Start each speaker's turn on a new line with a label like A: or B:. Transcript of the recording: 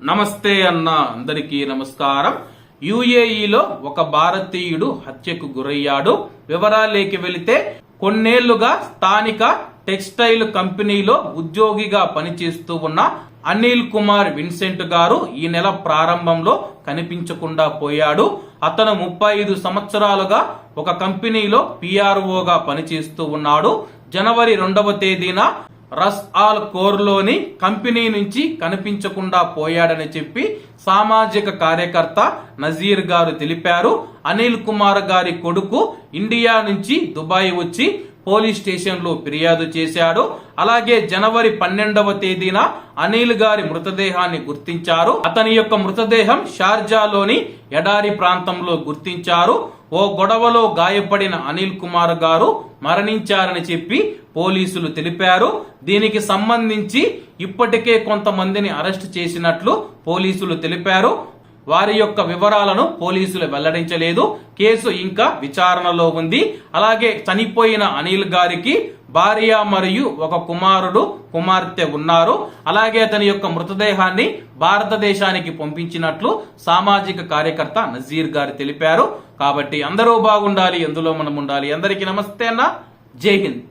A: నమస్తే అన్న అందరికీ నమస్కారం. యుఏఈలో ఒక భారతీయుడు హత్యకు గురయ్యాడు. వివరాలేకి వెళితే కొన్నేళ్ళుగా స్థానిక టెక్స్టైల్ కంపెనీలో ఉద్యోగిగా పనిచేస్తూ ఉన్న అనిల్ కుమార్ విన్సెంట్ గారు ఈ నెల ప్రారంభంలో కనిపించకుండా పోయాడు. అతను ముప్పై ఐదు సంవత్సరాలుగా ఒక కంపెనీలో పిఆర్ఓగా పనిచేస్తూ ఉన్నాడు. జనవరి రెండవ తేదీన రస్ ఆల్ కోర్లోని కంపెనీ నుంచి కనిపించకుండా పోయాడని చెప్పి సామాజిక కార్యకర్త నజీర్ గారు తెలిపారు. అనిల్ కుమార్ గారి కొడుకు ఇండియా నుంచి దుబాయ్ వచ్చి పోలీస్ స్టేషన్లో ఫిర్యాదు చేశాడు. అలాగే జనవరి పన్నెండవ తేదీన అనిల్ గారి మృతదేహాన్ని గుర్తించారు. అతని యొక్క మృతదేహం షార్జాలోని ఎడారి ప్రాంతంలో గుర్తించారు. ఓ గొడవలో గాయపడిన అనిల్ కుమార్ గారు మరణించారని చెప్పి పోలీసులు తెలిపారు. దీనికి సంబంధించి ఇప్పటికే కొంతమందిని అరెస్ట్ చేసినట్లు పోలీసులు తెలిపారు. వారి యొక్క వివరాలను పోలీసులు వెల్లడించలేదు. కేసు ఇంకా విచారణలో ఉంది. అలాగే చనిపోయిన అనిల్ గారికి భార్య మరియు ఒక కుమారుడు కుమార్తె ఉన్నారు. అలాగే అతని యొక్క మృతదేహాన్ని భారతదేశానికి పంపించినట్లు సామాజిక కార్యకర్త నజీర్ గారు తెలిపారు. కాబట్టి అందరూ బాగుండాలి ఎందులో మనం ఉండాలి? అందరికీ నమస్తే అన్న. జై హింద్.